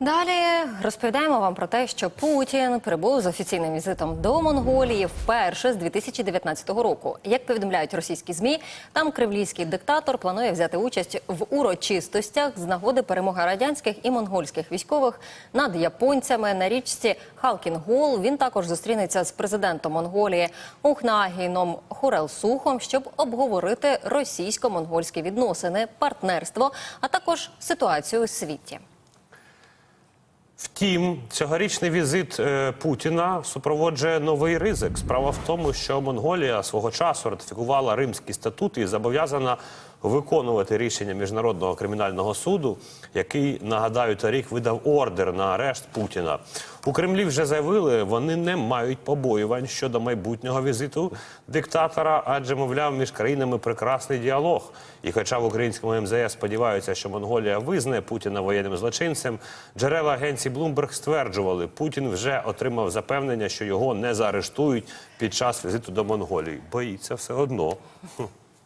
Далі розповідаємо вам про те, що Путін прибув з офіційним візитом до Монголії вперше з 2019 року. Як повідомляють російські змі, там кремлівський диктатор планує взяти участь в урочистостях з нагоди перемоги радянських і монгольських військових над японцями на річці Халкінгол. Він також зустрінеться з президентом Монголії Ухнагіном Хурелсухом, щоб обговорити російсько-монгольські відносини, партнерство, а також ситуацію у світі. Втім, цьогорічний візит е, Путіна супроводжує новий ризик. Справа в тому, що Монголія свого часу ратифікувала Римський статут і зобов'язана виконувати рішення міжнародного кримінального суду, який нагадаю торік видав ордер на арешт Путіна. У Кремлі вже заявили, вони не мають побоювань щодо майбутнього візиту диктатора, адже мовляв між країнами прекрасний діалог. І хоча в українському МЗС сподіваються, що Монголія визнає Путіна воєнним злочинцем, джерела агенції Bloomberg стверджували, Путін вже отримав запевнення, що його не заарештують під час візиту до Монголії. Боїться все одно.